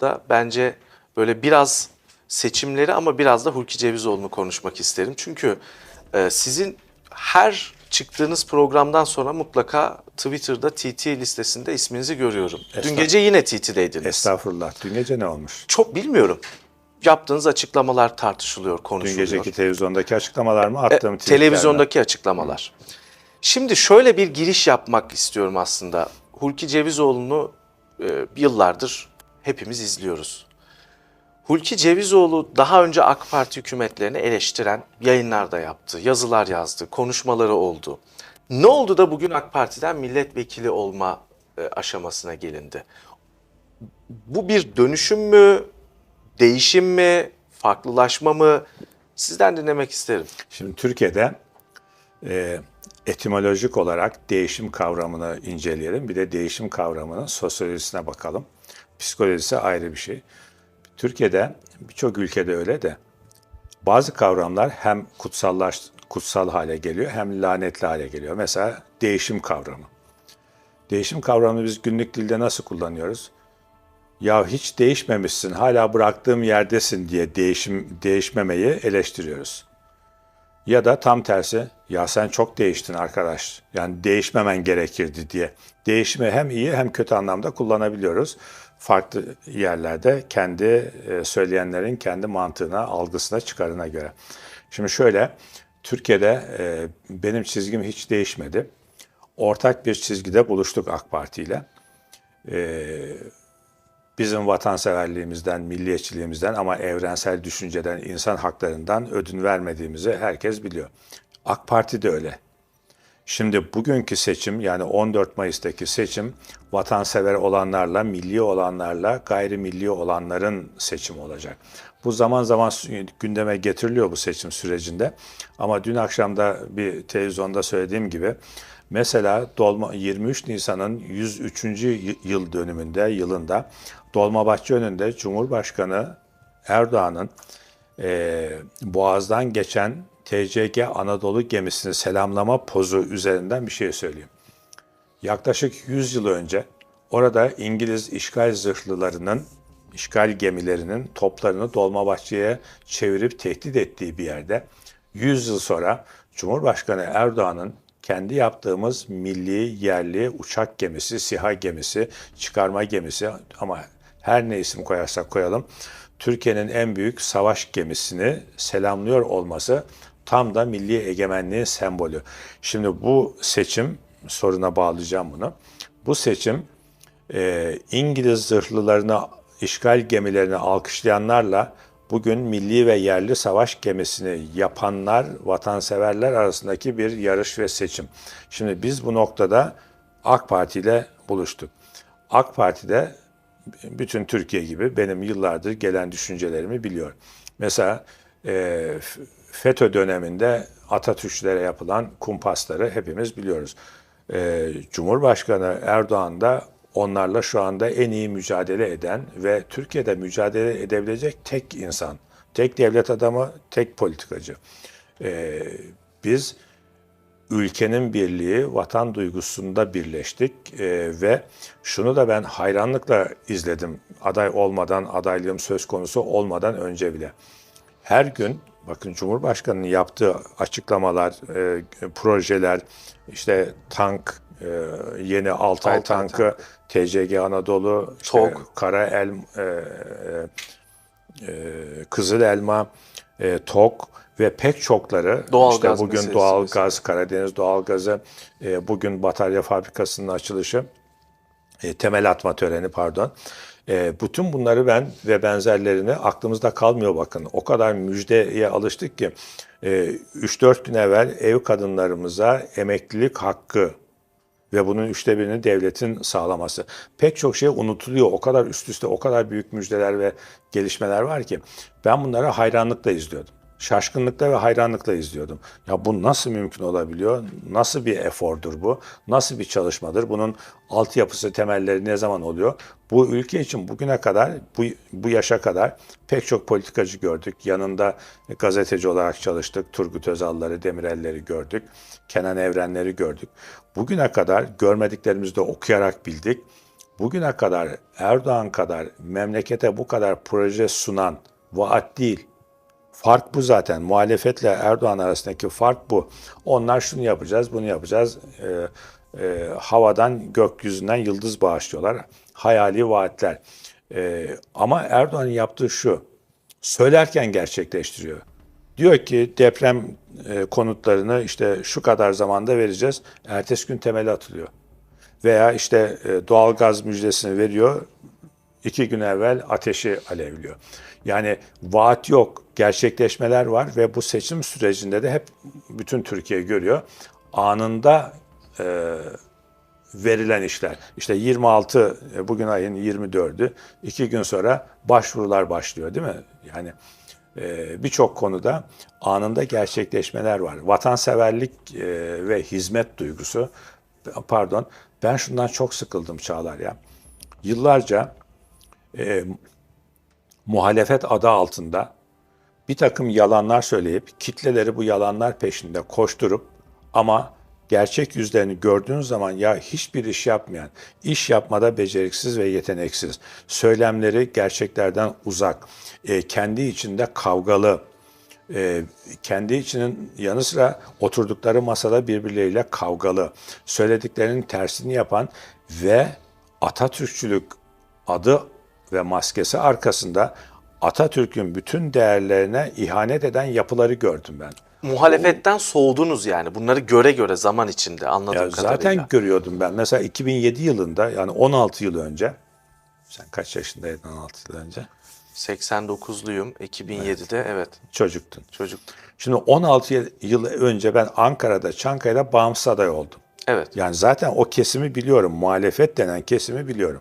Da bence böyle biraz seçimleri ama biraz da Hulki Cevizoğlu'nu konuşmak isterim. Çünkü e, sizin her çıktığınız programdan sonra mutlaka Twitter'da TT listesinde isminizi görüyorum. Dün gece yine TT'deydiniz. Estağfurullah. Dün gece ne olmuş? Çok bilmiyorum. Yaptığınız açıklamalar tartışılıyor, Dün konuşuluyor. geceki televizyondaki açıklamalar mı? E, Attığım tweetler mi? televizyondaki açıklamalar. Şimdi şöyle bir giriş yapmak istiyorum aslında. Hulki Cevizoğlu'nu e, yıllardır hepimiz izliyoruz. Hulki Cevizoğlu daha önce AK Parti hükümetlerini eleştiren yayınlar da yaptı, yazılar yazdı, konuşmaları oldu. Ne oldu da bugün AK Parti'den milletvekili olma e, aşamasına gelindi? Bu bir dönüşüm mü, değişim mi, farklılaşma mı? Sizden dinlemek isterim. Şimdi Türkiye'de e, etimolojik olarak değişim kavramını inceleyelim. Bir de değişim kavramının sosyolojisine bakalım. Psikolojisi ayrı bir şey. Türkiye'de birçok ülkede öyle de bazı kavramlar hem kutsallaş, kutsal hale geliyor hem lanetli hale geliyor. Mesela değişim kavramı. Değişim kavramını biz günlük dilde nasıl kullanıyoruz? Ya hiç değişmemişsin, hala bıraktığım yerdesin diye değişim değişmemeyi eleştiriyoruz. Ya da tam tersi, ya sen çok değiştin arkadaş. Yani değişmemen gerekirdi diye. Değişimi hem iyi hem kötü anlamda kullanabiliyoruz. Farklı yerlerde kendi e, söyleyenlerin kendi mantığına, algısına, çıkarına göre. Şimdi şöyle, Türkiye'de e, benim çizgim hiç değişmedi. Ortak bir çizgide buluştuk AK Parti ile bizim vatanseverliğimizden, milliyetçiliğimizden ama evrensel düşünceden, insan haklarından ödün vermediğimizi herkes biliyor. AK Parti de öyle. Şimdi bugünkü seçim yani 14 Mayıs'taki seçim vatansever olanlarla, milli olanlarla, gayrimilli olanların seçimi olacak. Bu zaman zaman gündeme getiriliyor bu seçim sürecinde. Ama dün akşam da bir televizyonda söylediğim gibi mesela Dolma 23 Nisan'ın 103. yıl dönümünde, yılında Dolmabahçe önünde Cumhurbaşkanı Erdoğan'ın e, Boğaz'dan geçen TCG Anadolu gemisini selamlama pozu üzerinden bir şey söyleyeyim. Yaklaşık 100 yıl önce orada İngiliz işgal zırhlılarının, işgal gemilerinin toplarını Dolmabahçe'ye çevirip tehdit ettiği bir yerde 100 yıl sonra Cumhurbaşkanı Erdoğan'ın kendi yaptığımız milli, yerli uçak gemisi, SİHA gemisi, çıkarma gemisi ama her ne isim koyarsak koyalım Türkiye'nin en büyük savaş gemisini selamlıyor olması tam da milli egemenliğin sembolü. Şimdi bu seçim, soruna bağlayacağım bunu. Bu seçim e, İngiliz zırhlılarını, işgal gemilerini alkışlayanlarla bugün milli ve yerli savaş gemisini yapanlar, vatanseverler arasındaki bir yarış ve seçim. Şimdi biz bu noktada AK Parti ile buluştuk. AK Parti'de bütün Türkiye gibi benim yıllardır gelen düşüncelerimi biliyor. Mesela e, FETÖ döneminde Atatürkçülere yapılan kumpasları hepimiz biliyoruz. E, Cumhurbaşkanı Erdoğan da onlarla şu anda en iyi mücadele eden ve Türkiye'de mücadele edebilecek tek insan, tek devlet adamı, tek politikacı. E, biz ülkenin birliği, vatan duygusunda birleştik e, ve şunu da ben hayranlıkla izledim. Aday olmadan, adaylığım söz konusu olmadan önce bile. Her gün bakın Cumhurbaşkanı'nın yaptığı açıklamalar, e, projeler, işte tank, e, yeni Altay, Altay tankı, TCG Anadolu, işte TOG. Kara El, e, e, Kızıl Elma, e, TOK ve pek çokları Doğalgaz işte bugün meselesi doğal mesela. gaz, Karadeniz doğalgazı, e, bugün batarya fabrikasının açılışı, e, temel atma töreni pardon. E, bütün bunları ben ve benzerlerini aklımızda kalmıyor bakın. O kadar müjdeye alıştık ki e, 3-4 gün evvel ev kadınlarımıza emeklilik hakkı ve bunun üçte birini devletin sağlaması. Pek çok şey unutuluyor. O kadar üst üste, o kadar büyük müjdeler ve gelişmeler var ki ben bunları hayranlıkla izliyordum. Şaşkınlıkla ve hayranlıkla izliyordum. Ya bu nasıl mümkün olabiliyor? Nasıl bir efordur bu? Nasıl bir çalışmadır? Bunun altyapısı, temelleri ne zaman oluyor? Bu ülke için bugüne kadar, bu, bu yaşa kadar pek çok politikacı gördük. Yanında gazeteci olarak çalıştık. Turgut Özal'ları, Demirel'leri gördük. Kenan Evrenleri gördük. Bugüne kadar görmediklerimizi de okuyarak bildik. Bugüne kadar Erdoğan kadar memlekete bu kadar proje sunan vaat değil. Fark bu zaten. Muhalefetle Erdoğan arasındaki fark bu. Onlar şunu yapacağız, bunu yapacağız. Ee, e, havadan, gökyüzünden yıldız bağışlıyorlar. Hayali vaatler. Ee, ama Erdoğan'ın yaptığı şu. Söylerken gerçekleştiriyor. Diyor ki deprem e, konutlarını işte şu kadar zamanda vereceğiz. Ertesi gün temeli atılıyor. Veya işte e, doğalgaz müjdesini veriyor. iki gün evvel ateşi alevliyor. Yani vaat yok, gerçekleşmeler var ve bu seçim sürecinde de hep bütün Türkiye görüyor. Anında e, verilen işler. İşte 26, e, bugün ayın 24'ü, iki gün sonra başvurular başlıyor değil mi? Yani e, birçok konuda anında gerçekleşmeler var. Vatanseverlik e, ve hizmet duygusu, pardon, ben şundan çok sıkıldım Çağlar ya. Yıllarca e, muhalefet adı altında bir takım yalanlar söyleyip kitleleri bu yalanlar peşinde koşturup ama gerçek yüzlerini gördüğün zaman ya hiçbir iş yapmayan, iş yapmada beceriksiz ve yeteneksiz, söylemleri gerçeklerden uzak, e, kendi içinde kavgalı, e, kendi içinin yanı sıra oturdukları masada birbirleriyle kavgalı, söylediklerinin tersini yapan ve Atatürkçülük adı ve maskesi arkasında Atatürk'ün bütün değerlerine ihanet eden yapıları gördüm ben. Muhalefetten soğudunuz yani. Bunları göre göre zaman içinde anladığım Ya kadarıyla. zaten görüyordum ben. Mesela 2007 yılında yani 16 yıl önce sen kaç yaşındaydın 16 yıl önce? 89'luyum. 2007'de evet. Çocuktun. Çocuk. Şimdi 16 yıl- yıl önce ben Ankara'da, Çankaya'da bağımsız aday oldum. Evet. Yani zaten o kesimi biliyorum. Muhalefet denen kesimi biliyorum.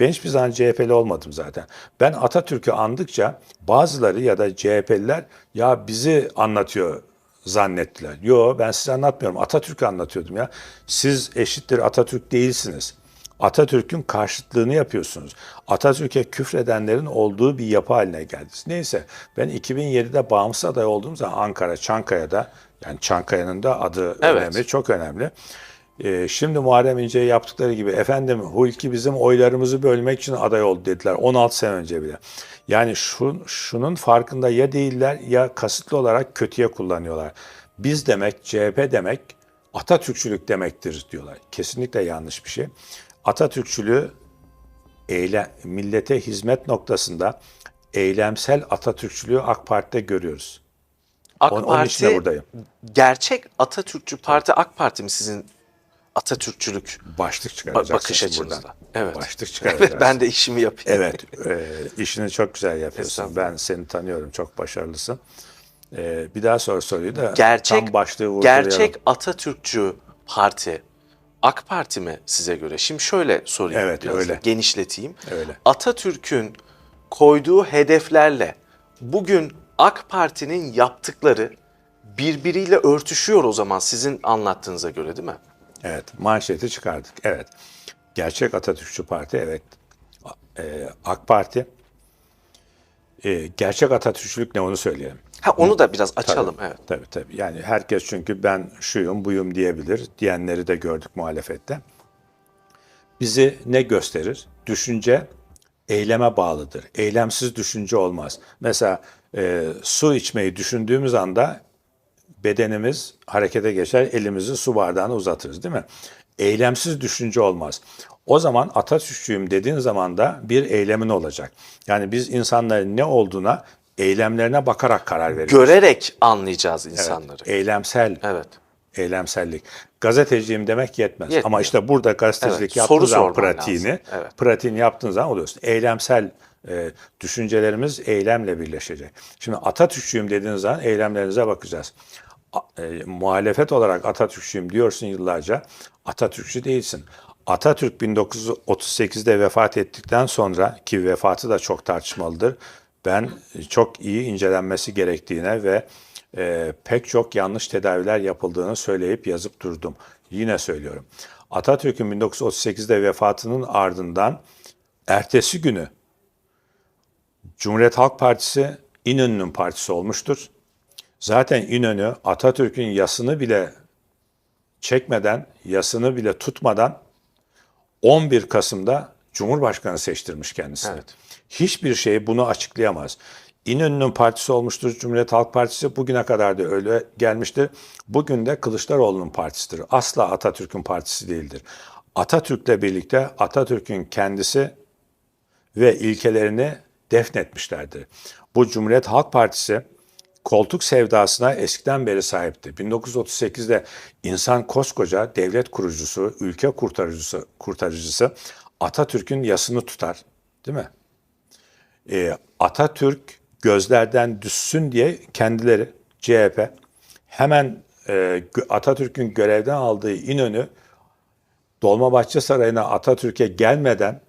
Ben hiçbir zaman CHP'li olmadım zaten. Ben Atatürk'ü andıkça bazıları ya da CHP'liler ya bizi anlatıyor zannettiler. Yo ben size anlatmıyorum. Atatürk'ü anlatıyordum ya. Siz eşittir Atatürk değilsiniz. Atatürk'ün karşıtlığını yapıyorsunuz. Atatürk'e küfredenlerin olduğu bir yapı haline geldiniz. Neyse ben 2007'de bağımsız aday olduğum zaman Ankara, Çankaya'da yani Çankaya'nın da adı Evet. önemli, çok önemli. Ee, şimdi Muharrem İnce'ye yaptıkları gibi efendim Hulki bizim oylarımızı bölmek için aday oldu dediler 16 sene önce bile. Yani şu, şunun farkında ya değiller ya kasıtlı olarak kötüye kullanıyorlar. Biz demek, CHP demek Atatürkçülük demektir diyorlar. Kesinlikle yanlış bir şey. Atatürkçülüğü eyle, millete hizmet noktasında eylemsel Atatürkçülüğü AK Parti'de görüyoruz. AK Onun- onun için de Parti buradayım. gerçek Atatürkçü Parti AK Parti mi sizin Atatürkçülük Başlık ba- çıkaracaksın bakış buradan. açınızda? Evet. Başlık çıkaracağız. Evet ben de işimi yapayım. Evet, e, işini çok güzel yapıyorsun. Ben seni tanıyorum, çok başarılısın. E, bir daha sor soruyu da Gerçek tam başlığı vurgulayalım. gerçek Atatürkçü Parti AK Parti mi size göre? Şimdi şöyle sorayım. Evet, biraz öyle. Genişleteyim. Öyle. Atatürk'ün koyduğu hedeflerle bugün AK Parti'nin yaptıkları birbiriyle örtüşüyor o zaman sizin anlattığınıza göre değil mi? Evet, manşeti çıkardık. Evet, gerçek Atatürkçü Parti, evet. E, AK Parti. E, gerçek Atatürkçülük ne onu söyleyelim. Ha onu da biraz açalım evet. Tabii tabii. Yani herkes çünkü ben şuyum, buyum diyebilir. Diyenleri de gördük muhalefette. Bizi ne gösterir? Düşünce eyleme bağlıdır. Eylemsiz düşünce olmaz. Mesela e, su içmeyi düşündüğümüz anda bedenimiz harekete geçer, elimizi su bardağına uzatırız değil mi? Eylemsiz düşünce olmaz. O zaman Atatürkçüyüm dediğin zaman da bir eylemin olacak. Yani biz insanların ne olduğuna eylemlerine bakarak karar veriyoruz. Görerek anlayacağız Evet, insanları. Eylemsel, Evet. eylemsellik. Gazeteciyim demek yetmez. Yetmiyor. Ama işte burada gazetecilik Evet, yaptığın zaman pratiğini, lazım. Evet. pratiğini yaptığın zaman oluyorsun. Eylemsel e, düşüncelerimiz eylemle birleşecek. Şimdi Atatürkçüyüm dediğiniz zaman eylemlerinize bakacağız. a- e, muhalefet olarak Atatürkçüyüm diyorsun yıllarca. Atatürkçü değilsin. Atatürk 1938'de vefat ettikten sonra ki vefatı da çok tartışmalıdır. Ben çok iyi incelenmesi gerektiğine ve e, pek çok yanlış tedaviler yapıldığını söyleyip yazıp durdum. Yine söylüyorum. Atatürk'ün 1938'de vefatının ardından ertesi günü Cumhuriyet Halk Partisi İnönü'nün partisi olmuştur. Zaten İnönü Atatürk'ün yasını bile çekmeden, yasını bile tutmadan 11 Kasım'da Cumhurbaşkanı seçtirmiş kendisini. Evet. Hiçbir şey bunu açıklayamaz. İnönü'nün partisi olmuştur Cumhuriyet Halk Partisi. Bugüne kadar da öyle gelmiştir. Bugün de Kılıçdaroğlu'nun partisidir. Asla Atatürk'ün partisi değildir. Atatürk'le birlikte Atatürk'ün kendisi ve ilkelerini defnetmişlerdir. Bu Cumhuriyet Halk Partisi koltuk sevdasına eskiden beri sahipti. 1938'de insan koskoca devlet kurucusu, ülke kurtarıcısı, kurtarıcısı Atatürk'ün yasını tutar. Değil mi? Ee, Atatürk gözlerden düşsün diye kendileri CHP hemen e, Atatürk'ün görevden aldığı İnönü Dolmabahçe Sarayı'na Atatürk'e gelmeden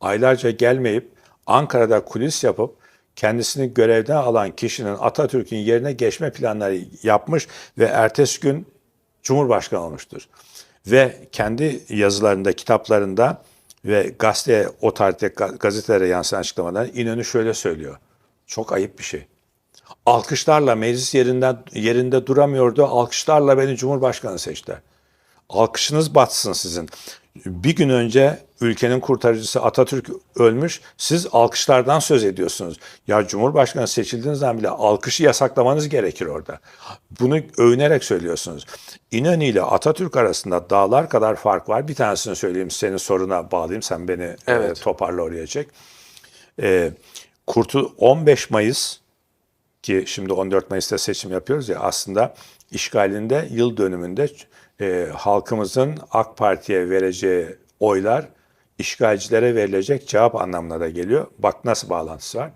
aylarca gelmeyip Ankara'da kulis yapıp kendisini görevden alan kişinin Atatürk'ün yerine geçme planları yapmış ve ertesi gün Cumhurbaşkanı olmuştur. Ve kendi yazılarında, kitaplarında ve gazete, o tarihte ga- gazetelere yansıyan açıklamalar İnönü şöyle söylüyor. Çok ayıp bir şey. Alkışlarla meclis yerinden yerinde duramıyordu. Alkışlarla beni Cumhurbaşkanı seçti. Alkışınız batsın sizin. Bir gün önce ülkenin kurtarıcısı Atatürk ölmüş. Siz alkışlardan söz ediyorsunuz. Ya Cumhurbaşkanı seçildiğiniz zaman bile alkışı yasaklamanız gerekir orada. Bunu övünerek söylüyorsunuz. İnönü ile Atatürk arasında dağlar kadar fark var. Bir tanesini söyleyeyim senin soruna bağlayayım. Sen beni e, Evet. toparla oraya çek. E, Kurtu 15 Mayıs ki şimdi 14 Mayıs'ta seçim yapıyoruz ya aslında işgalinde yıl dönümünde e, halkımızın AK Parti'ye vereceği oylar işgalcilere verilecek cevap anlamına da geliyor. Bak nasıl bağlantısı var.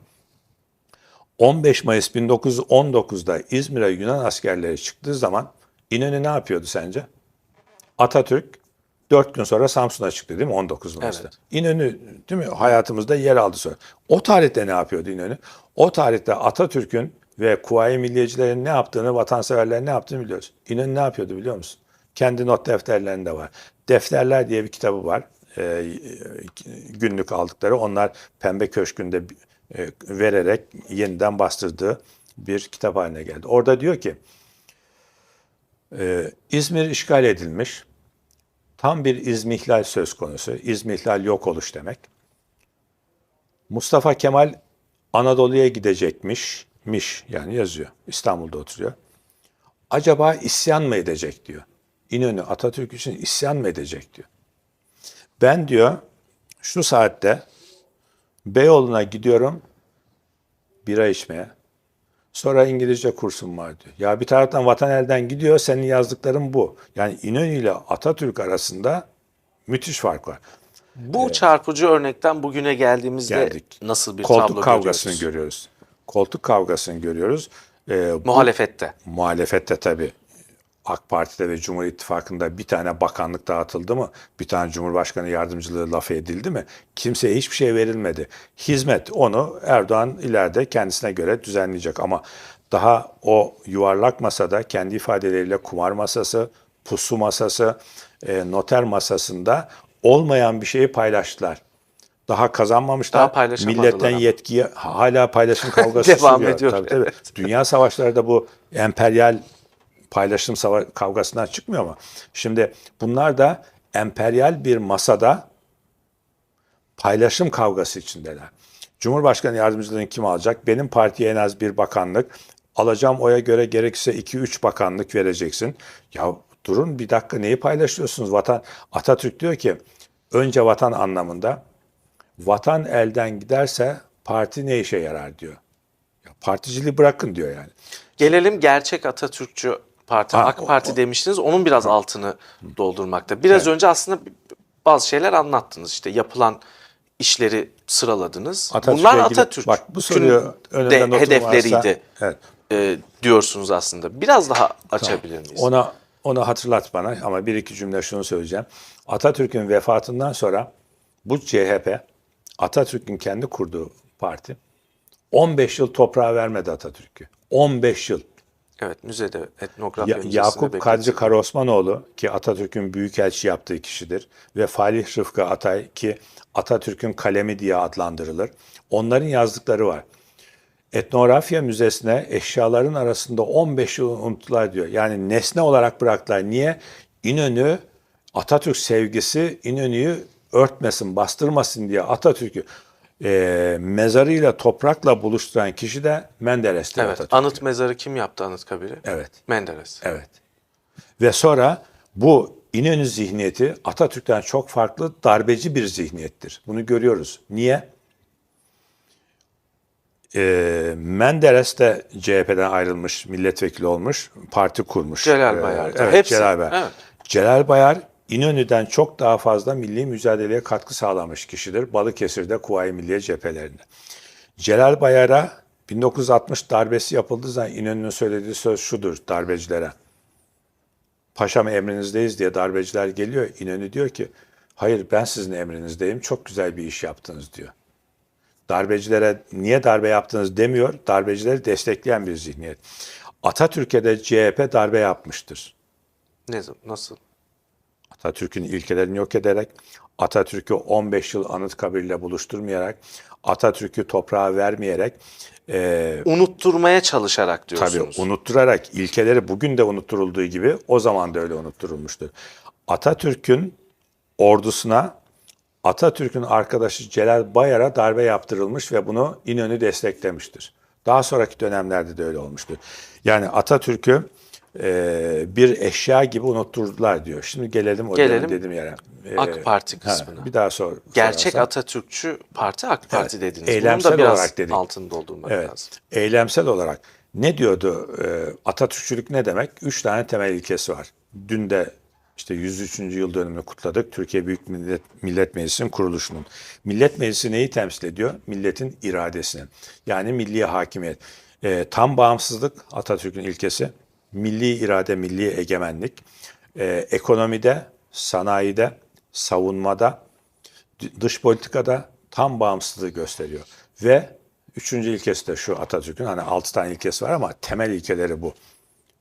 15 Mayıs 1919'da İzmir'e Yunan askerleri çıktığı zaman İnönü ne yapıyordu sence? Atatürk 4 gün sonra Samsun'a çıktı değil mi 19 Mayıs'ta? Evet. İnönü değil mi hayatımızda yer aldı sonra. O tarihte ne yapıyordu İnönü? O tarihte Atatürk'ün ve Kuvayi Milliyecilerin ne yaptığını, vatanseverlerin ne yaptığını biliyoruz. İnönü ne yapıyordu biliyor musun? Kendi not defterlerinde var. Defterler diye bir kitabı var. Ee, günlük aldıkları. Onlar Pembe Köşkü'nde e, vererek yeniden bastırdığı bir kitap haline geldi. Orada diyor ki e, İzmir işgal edilmiş. Tam bir izmihlal söz konusu. İzmihlal yok oluş demek. Mustafa Kemal Anadolu'ya gidecekmiş. Miş yani yazıyor. İstanbul'da oturuyor. Acaba isyan mı edecek diyor. İnönü Atatürk için isyan mı edecek diyor. Ben diyor şu saatte Beyoğlu'na gidiyorum bira içmeye. Sonra İngilizce kursum var diyor. Ya bir taraftan vatan elden gidiyor, senin yazdıkların bu. Yani İnönü ile Atatürk arasında müthiş fark var. Bu çarpıcı örnekten bugüne geldiğimizde Geldik. nasıl bir Koltuk tablo kavgasını görüyoruz? görüyoruz. Koltuk kavgasını görüyoruz. Ee, bu- Muhalefette. Muhalefette tabii AK Parti'de ve Cumhur İttifakı'nda bir tane bakanlık dağıtıldı mı? Bir tane Cumhurbaşkanı yardımcılığı lafı edildi mi? Kimseye hiçbir şey verilmedi. Hizmet onu Erdoğan ileride kendisine göre düzenleyecek ama daha o yuvarlak masada kendi ifadeleriyle kumar masası, pusu masası, e, noter masasında olmayan bir şeyi paylaştılar. Daha kazanmamışlar. Daha paylaşamadılar Milletten ama. yetkiyi hala paylaşım kavgası Devam sürüyor. ediyor, Tabii, tabii. evet. Dünya savaşları da bu emperyal paylaşım sava- kavgasından çıkmıyor mu? Şimdi bunlar da emperyal bir masada paylaşım kavgası içindeler. Cumhurbaşkanı yardımcılarını kim alacak? Benim partiye en az bir bakanlık. Alacağım oya göre gerekirse 2-3 bakanlık vereceksin. Ya durun bir dakika neyi paylaşıyorsunuz? Vatan Atatürk diyor ki önce vatan anlamında vatan elden giderse parti ne işe yarar diyor. Ya particiliği bırakın diyor yani. Gelelim gerçek Atatürkçü Parti, Ha, AK o- Parti demiştiniz. Onun biraz altını doldurmakta. Biraz önce aslında bazı şeyler anlattınız. İşte yapılan işleri sıraladınız. Atatürk'le Bunlar Atatürk Bak bu soruyu de hedefleriydi. varsa, evet, e, diyorsunuz aslında. Biraz daha açabilir miyiz? Ona onu hatırlat bana ama bir iki cümle şunu söyleyeceğim. Atatürk'ün vefatından sonra bu CHP, Atatürk'ün kendi kurduğu parti 15 yıl toprağa vermedi Atatürk'ü. 15 yıl. Evet, müzede etnografya Ya- Yakup. Kadri Karaosmanoğlu ki Atatürk'ün büyükelçi yaptığı kişidir ve Falih Rıfkı Atay ki Atatürk'ün kalemi diye adlandırılır. Onların yazdıkları var. Etnografya Müzesi'ne eşyaların arasında 15 yıl unuttular diyor. Yani nesne olarak bıraktılar. Niye? İnönü Atatürk sevgisi İnönü'yü örtmesin, bastırmasın diye Atatürk'ü e, mezarıyla toprakla buluşturan kişi de Menderes'tir Evet, Atatürk. anıt mezarı kim yaptı Anıtkabir'i? Evet. Menderes. Evet. Ve sonra bu İnönü zihniyeti Atatürk'ten çok farklı darbeci bir zihniyettir. Bunu görüyoruz. Niye? Ee, Menderes de CHP'den ayrılmış, milletvekili olmuş, parti kurmuş. Celal Ee, Bayar da. evet, Hepsi. Celal Bayar. Evet. Celal Bayar İnönü'den çok daha fazla milli mücadeleye katkı sağlamış kişidir. Balıkesir'de Kuvayi Milliye cephelerinde. Celal Bayar'a 1960 darbesi yapıldığı zaman İnönü'nün söylediği söz şudur darbecilere. Paşam emrinizdeyiz diye darbeciler geliyor. İnönü diyor ki hayır ben sizin emrinizdeyim çok güzel bir iş yaptınız diyor. Darbecilere niye darbe yaptınız demiyor. Darbecileri destekleyen bir zihniyet. Atatürk'e de CHP darbe yapmıştır. Ne nasıl? Atatürk'ün ilkelerini yok ederek, Atatürk'ü 15 yıl Anıtkabir'le buluşturmayarak, Atatürk'ü toprağa vermeyerek, e, Unutturmaya çalışarak tabii diyorsunuz. unutturarak ilkeleri bugün de unutturulduğu gibi o zaman da öyle unutturulmuştur. Atatürk'ün ordusuna Atatürk'ün arkadaşı Celal Bayar'a darbe yaptırılmış ve bunu İnönü desteklemiştir. Daha sonraki dönemlerde de öyle olmuştur. Yani Atatürk'ü e, bir eşya gibi unutturdular diyor. Şimdi gelelim o Gelelim dediğim yere. E, AK Parti ha, kısmına. bir daha sor. Gerçek sorarsan. Atatürkçü parti AK Parti Evet, dediniz. Bunun eylemsel da biraz olarak dedik. altını doldurmak Evet. lazım. Eylemsel olarak ne diyordu e, Atatürkçülük ne demek? Üç tane temel ilkesi var. Dün de işte 103. yıl dönümünü kutladık. Türkiye Büyük Millet, Millet Meclisi'nin kuruluşunun. Millet Meclisi neyi temsil ediyor? Milletin iradesini. Yani milli hakimiyet. E, tam bağımsızlık Atatürk'ün ilkesi. Milli irade, milli egemenlik. E, ekonomide, sanayide, savunmada, dış politikada tam bağımsızlığı gösteriyor. Ve üçüncü ilkesi de şu Atatürk'ün hani altı tane ilkesi var ama temel ilkeleri bu.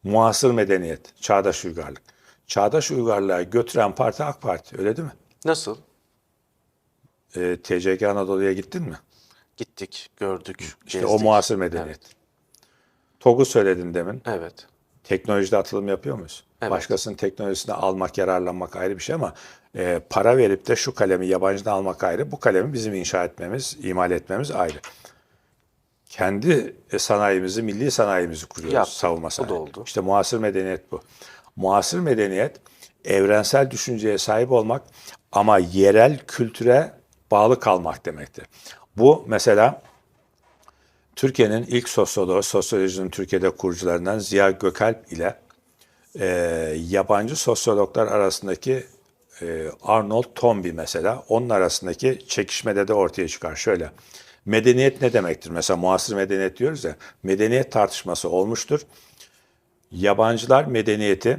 Muasır medeniyet, çağdaş uygarlık. Çağdaş uygarlığa götüren parti AK Parti öyle değil mi? Nasıl? E, TCG Anadolu'ya gittin mi? Gittik, gördük, İşte gezdik. o muasır medeniyet. TOG'u söyledin demin. Evet. Teknolojide atılım yapıyor muyuz? Evet. Başkasının teknolojisini almak, yararlanmak ayrı bir şey ama e, para verip de şu kalemi yabancıdan almak ayrı, bu kalemi bizim inşa etmemiz, imal etmemiz ayrı. Kendi e, sanayimizi, milli sanayimizi kuruyoruz, Yaptık. savunma O da sanayi. oldu. İşte muasır medeniyet bu. Muasır medeniyet evrensel düşünceye sahip olmak ama yerel kültüre bağlı kalmak demektir. Bu mesela Türkiye'nin ilk sosyoloğu, sosyolojinin Türkiye'de kurucularından Ziya Gökalp ile e, yabancı sosyologlar arasındaki e, Arnold Toynbee mesela, onun arasındaki çekişmede de ortaya çıkar. Şöyle, medeniyet ne demektir? Mesela muasır medeniyet diyoruz ya, medeniyet tartışması olmuştur. Yabancılar medeniyeti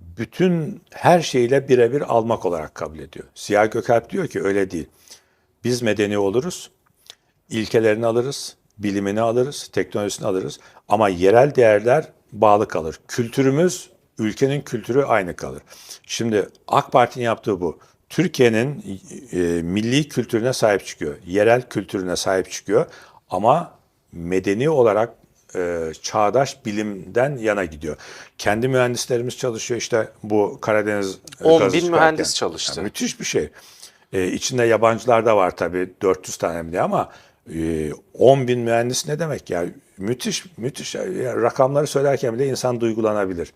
bütün her şeyle birebir almak olarak kabul ediyor. Ziya Gökalp diyor ki öyle değil. Biz medeni oluruz, ilkelerini alırız, bilimini alırız, teknolojisini alırız ama yerel değerler bağlı kalır. Kültürümüz, ülkenin kültürü aynı kalır. Şimdi AK Parti'nin yaptığı bu. Türkiye'nin e, milli kültürüne sahip çıkıyor, yerel kültürüne sahip çıkıyor ama medeni olarak e, çağdaş bilimden yana gidiyor. Kendi mühendislerimiz çalışıyor işte bu Karadeniz e, 10 gazı bin çıkarken. mühendis çalıştı. Yani müthiş bir şey. E, içinde yabancılar da var tabii 400 tane mi ama e, 10 bin mühendis ne demek ya? Müthiş, müthiş. Yani rakamları söylerken bile insan duygulanabilir.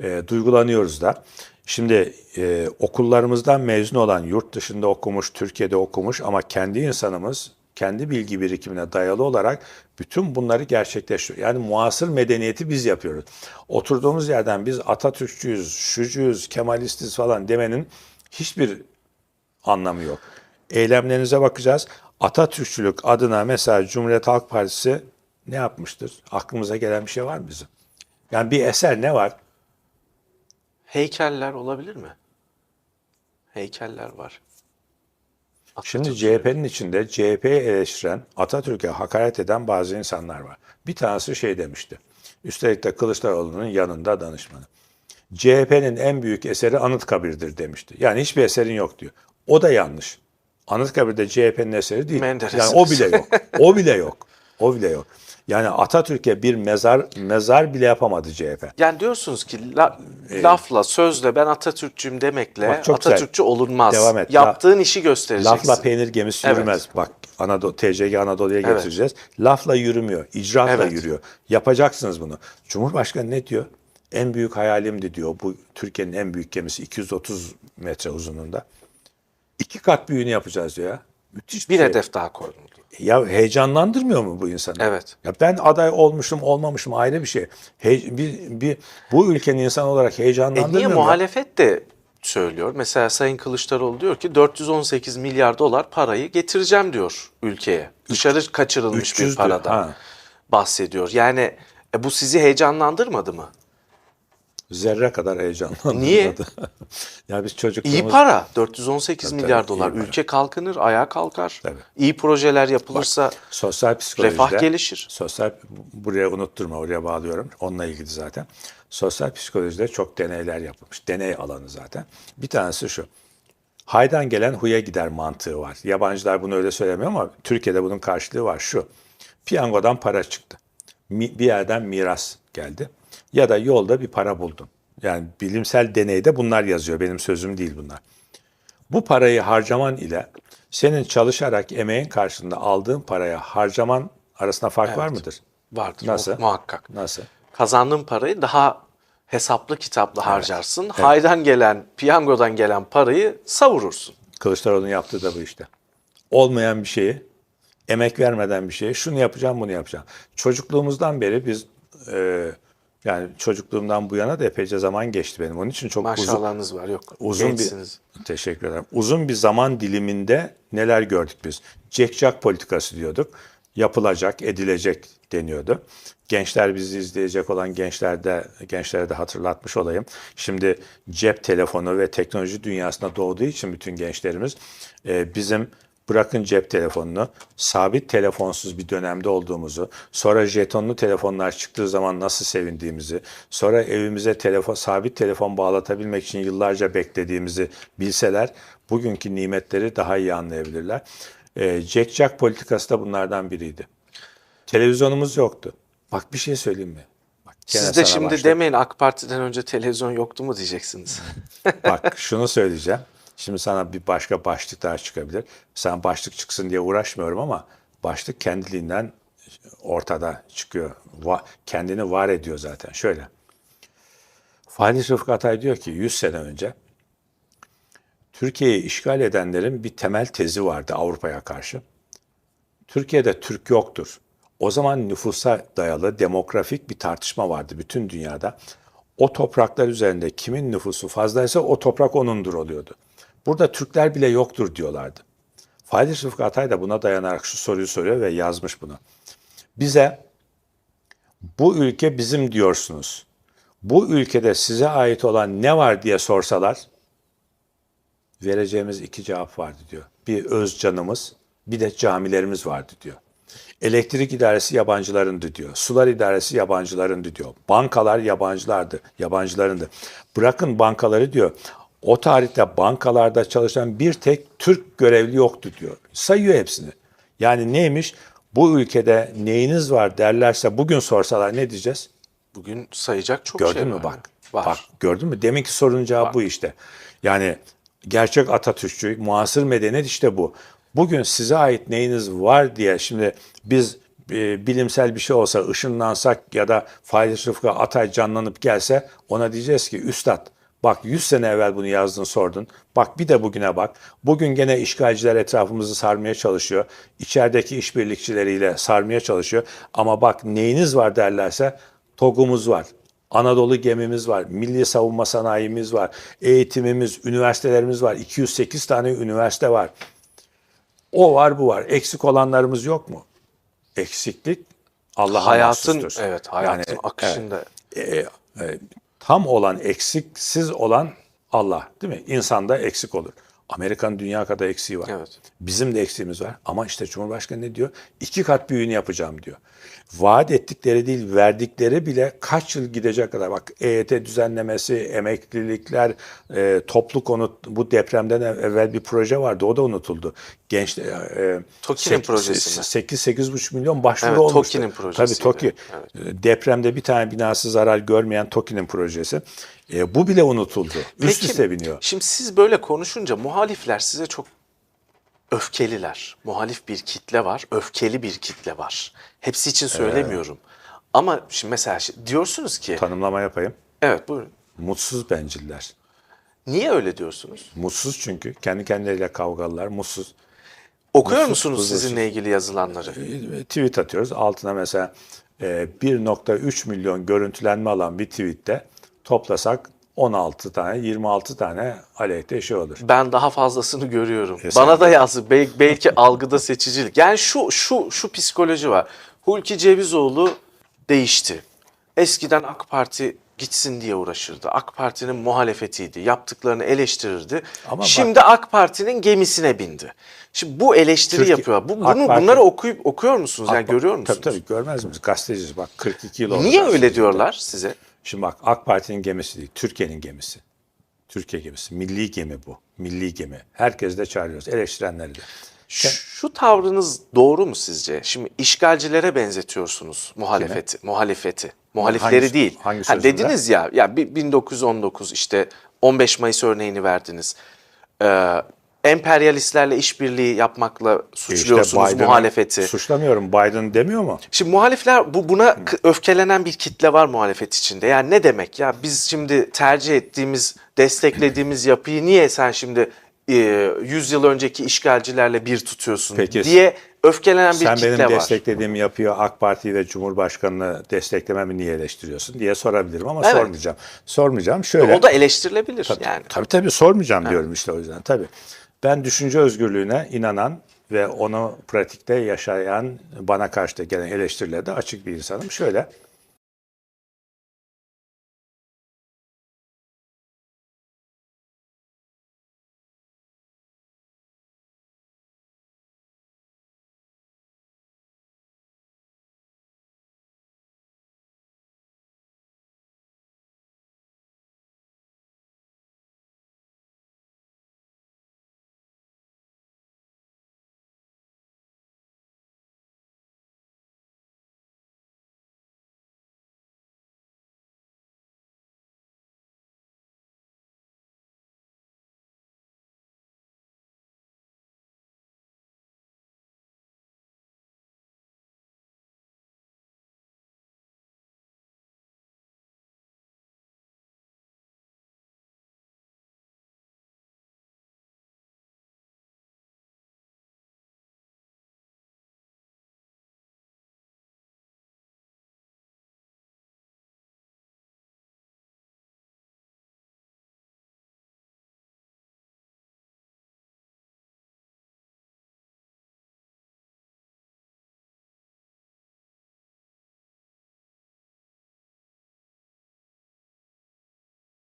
E, duygulanıyoruz da. Şimdi e, okullarımızdan mezun olan, yurt dışında okumuş, Türkiye'de okumuş ama kendi insanımız kendi bilgi birikimine dayalı olarak bütün bunları gerçekleştiriyor. Yani muasır medeniyeti biz yapıyoruz. Oturduğumuz yerden biz Atatürkçüyüz, şucuyuz, Kemalistiz falan demenin hiçbir anlamı yok. Eylemlerinize bakacağız. Atatürkçülük adına mesela Cumhuriyet Halk Partisi Ne yapmıştır? Aklımıza gelen bir şey var mı bizim? Yani bir eser ne var? Heykeller olabilir mi? Heykeller var. Şimdi CHP'nin içinde CHP'yi eleştiren, Atatürk'e hakaret eden bazı insanlar var. Bir tanesi şey demişti. Üstelik de Kılıçdaroğlu'nun yanında danışmanı. CHP'nin en büyük eseri Anıtkabir'dir demişti. Yani hiçbir eserin yok diyor. O da yanlış. Anıtkabir'de CHP'nin eseri değil. Menderes. Yani o bile yok. O bile yok. O bile yok. Yani Atatürk'e bir mezar mezar bile yapamadı CHP. Yani diyorsunuz ki la- lafla, sözle ben Atatürkçüyüm demekle Ee, Bak çok güzel. Atatürkçü olunmaz. Devam et. Yaptığın işi göstereceksin. Lafla peynir gemisi Evet. yürümez. Bak Anadolu, TCG Anadolu'ya Evet. getireceğiz. Lafla yürümüyor. icraatla Evet. yürüyor. Yapacaksınız bunu. Cumhurbaşkanı ne diyor? En büyük hayalimdi diyor. Bu Türkiye'nin en büyük gemisi 230 metre uzunluğunda. İki kat büyüğünü yapacağız diyor ya. Müthiş bir, bir şey. hedef daha koydum. Ya heyecanlandırmıyor mu bu insanı? Evet. Ya ben aday olmuşum olmamışım ayrı bir şey. He- bir, bir, bu ülkenin insanı olarak E heyecanlandırmıyor niye mu? muhalefet de söylüyor? Mesela Sayın Kılıçdaroğlu diyor ki 418 milyar dolar parayı getireceğim diyor ülkeye. Dışarı kaçırılmış 300 bir paradan diyor, bahsediyor. Yani e, bu sizi heyecanlandırmadı mı? Zerre kadar heyecanlandırmadı. Niye? ya biz çocukluğumuz... İyi para. 418 Tabii, milyar dolar. iyi para. Ülke kalkınır, ayağa kalkar. Tabii. İyi projeler yapılırsa Sosyal psikolojide refah gelişir. Sosyal buraya unutturma oraya bağlıyorum. Onunla ilgili zaten. Sosyal psikolojide çok deneyler yapılmış. Deney alanı zaten. Bir tanesi şu. Haydan gelen huya gider mantığı var. Yabancılar bunu öyle söylemiyor ama Türkiye'de bunun karşılığı var şu. Piyangodan para çıktı. Bir yerden miras geldi. Ya da yolda bir para buldun. Yani bilimsel deneyde bunlar yazıyor. Benim sözüm değil bunlar. Bu parayı harcaman ile senin çalışarak emeğin karşılığında aldığın paraya harcaman arasında fark var mıdır? Vardır Nasıl? mu- muhakkak. Nasıl? Kazandığın parayı daha hesaplı kitaplı harcarsın. Haydan gelen, piyangodan gelen parayı savurursun. Kılıçdaroğlu'nun yaptığı da bu işte. Olmayan bir şeyi, emek vermeden bir şeyi, şunu yapacağım, bunu yapacağım. Çocukluğumuzdan beri biz, e, yani çocukluğumdan bu yana da epeyce zaman geçti benim. Onun için çok uzun, Maşallahınız var yok. uzun Gençsiniz. bir teşekkür ederim. Uzun bir zaman diliminde neler gördük biz? Cekcak politikası diyorduk. Yapılacak, edilecek deniyordu. Gençler bizi izleyecek olan gençlerde gençlere de hatırlatmış olayım. Şimdi cep telefonu ve teknoloji dünyasında doğduğu için bütün gençlerimiz e, bizim bırakın cep telefonunu sabit telefonsuz bir dönemde olduğumuzu, sonra jetonlu telefonlar çıktığı zaman nasıl sevindiğimizi, sonra evimize telefon sabit telefon bağlatabilmek için yıllarca beklediğimizi bilseler bugünkü nimetleri daha iyi anlayabilirler. E, Jack Jack politikası da bunlardan biriydi. Televizyonumuz yoktu. Bak bir şey söyleyeyim mi? Bak, Siz de şimdi başladım. demeyin AK Parti'den önce televizyon yoktu mu diyeceksiniz. Bak şunu söyleyeceğim. Şimdi sana bir başka başlık daha çıkabilir. Sen başlık çıksın diye uğraşmıyorum ama başlık kendiliğinden ortada çıkıyor. Va- kendini var ediyor zaten. Şöyle. Fahri Rıfkı Atay diyor ki 100 sene önce Türkiye'yi işgal edenlerin bir temel tezi vardı Avrupa'ya karşı. Türkiye'de Türk yoktur. O zaman nüfusa dayalı demografik bir tartışma vardı bütün dünyada. O topraklar üzerinde kimin nüfusu fazlaysa o toprak onundur oluyordu. Burada Türkler bile yoktur diyorlardı. Fahri Rıfkı Atay da buna dayanarak şu soruyu soruyor ve yazmış bunu. Bize bu ülke bizim diyorsunuz. Bu ülkede size ait olan ne var diye sorsalar vereceğimiz iki cevap vardı diyor. Bir öz canımız, bir de camilerimiz vardı diyor. Elektrik idaresi yabancılarındı diyor. Sular idaresi yabancılarındı diyor. Bankalar yabancılardı, yabancılarındı. Bırakın bankaları diyor. O tarihte bankalarda çalışan bir tek Türk görevli yoktu diyor. Sayıyor hepsini. Yani neymiş? Bu ülkede neyiniz var derlerse bugün sorsalar ne diyeceğiz? Bugün sayacak çok Gördün şey mü var. bak? Var. Bak gördün mü? Deminki sorunun cevabı bu işte. Yani gerçek Atatürkçü, muasır medeniyet işte bu. Bugün size ait neyiniz var diye şimdi biz e, bilimsel bir şey olsa ışınlansak ya da Fahri Rıfkı Atay canlanıp gelse ona diyeceğiz ki üstad bak 100 sene evvel bunu yazdın sordun. Bak bir de bugüne bak. Bugün gene işgalciler etrafımızı sarmaya çalışıyor. İçerideki işbirlikçileriyle sarmaya çalışıyor. Ama bak neyiniz var derlerse TOG'umuz var. Anadolu gemimiz var, milli savunma sanayimiz var, eğitimimiz, üniversitelerimiz var. 208 tane üniversite var. O var bu var. Eksik olanlarımız yok mu? Eksiklik Allah'a hayatın mahsustur. evet hayatın Yani, akışında e, e, tam olan eksiksiz olan Allah değil mi? İnsanda eksik olur. Amerika'nın dünya kadar eksiği var. Evet. Bizim de eksiğimiz var. Ama işte Cumhurbaşkanı ne diyor? İki kat büyüğünü yapacağım diyor. Vaat ettikleri değil, verdikleri bile kaç yıl gidecek kadar. Bak EYT düzenlemesi, emeklilikler, e, toplu konut, bu depremden ev- evvel bir proje vardı. O da unutuldu. Genç, e, TOKİ'nin projesi mi? 8-8,5 milyon başvuru Evet, olmuştu. TOKİ'nin projesiydi. Tabii TOKİ. E, Depremde bir tane binası zarar görmeyen TOKİ'nin projesi. E, bu bile unutuldu. Üst üste biniyor. Şimdi siz böyle konuşunca muhalifler size çok öfkeliler. Muhalif bir kitle var, öfkeli bir kitle var. Hepsi için söylemiyorum. Ama şimdi mesela diyorsunuz ki, Tanımlama yapayım. evet buyurun. Mutsuz benciller. Niye öyle diyorsunuz? Mutsuz çünkü. Kendi kendileriyle kavgalılar. Mutsuz. Okuyor Mutsuz, musunuz huzursuz. sizinle ilgili yazılanları? E, Tweet atıyoruz. Altına mesela e, 1.3 milyon görüntülenme alan bir tweette toplasak 16 tane, 26 tane aleyhte şey olur. Ben daha fazlasını görüyorum. E sen Bana da yazdı. Bel- belki algıda seçicilik. Yani şu şu şu psikoloji var. Hulki Cevizoğlu değişti. Eskiden AK Parti gitsin diye uğraşırdı. AK Parti'nin muhalefetiydi. Yaptıklarını eleştirirdi. Ama bak- Şimdi AK Parti'nin gemisine bindi. Şimdi bu eleştiri Türkiye- yapıyor. Bu, AK bunu, Parti- bunları okuyup okuyor musunuz? Yani AK- görüyor musunuz? Tabii tabii görmez misiniz? Gazeteciyiz bak 42 yıl oldu. Niye öyle diyorlar size? Şimdi bak AK Parti'nin gemisi değil, Türkiye'nin gemisi. Türkiye gemisi. Milli gemi bu. Milli gemi. Herkes de çağırıyoruz. Eleştirenleri de. Şu tavrınız doğru mu sizce? Şimdi işgalcilere benzetiyorsunuz muhalefeti, muhalefeti. Muhalifleri Hangisi- değil. hangi Ha, dediniz ya, ya bi- 1919 işte 15 Mayıs örneğini verdiniz. Ee, emperyalistlerle işbirliği yapmakla suçluyorsunuz Biden'ı muhalefeti. Suçlamıyorum. Biden demiyor mu? Şimdi muhalifler bu buna öfkelenen bir kitle var muhalefet içinde. Yani ne demek ya biz şimdi tercih ettiğimiz, desteklediğimiz yapıyı niye sen şimdi e, 100 yıl önceki işgalcilerle bir tutuyorsun Peki, diye öfkelenen bir Sen kitle benim var. desteklediğim yapıyor AK Parti'yi ve Cumhurbaşkanı'nı desteklememi niye eleştiriyorsun diye sorabilirim ama Evet. sormayacağım. Sormayacağım. Şöyle. O da eleştirilebilir yani. Tabii tabii sormayacağım diyorum işte o yüzden tabii. Ben düşünce özgürlüğüne inanan ve onu pratikte yaşayan bana karşı da gelen eleştirilerde açık bir insanım. Şöyle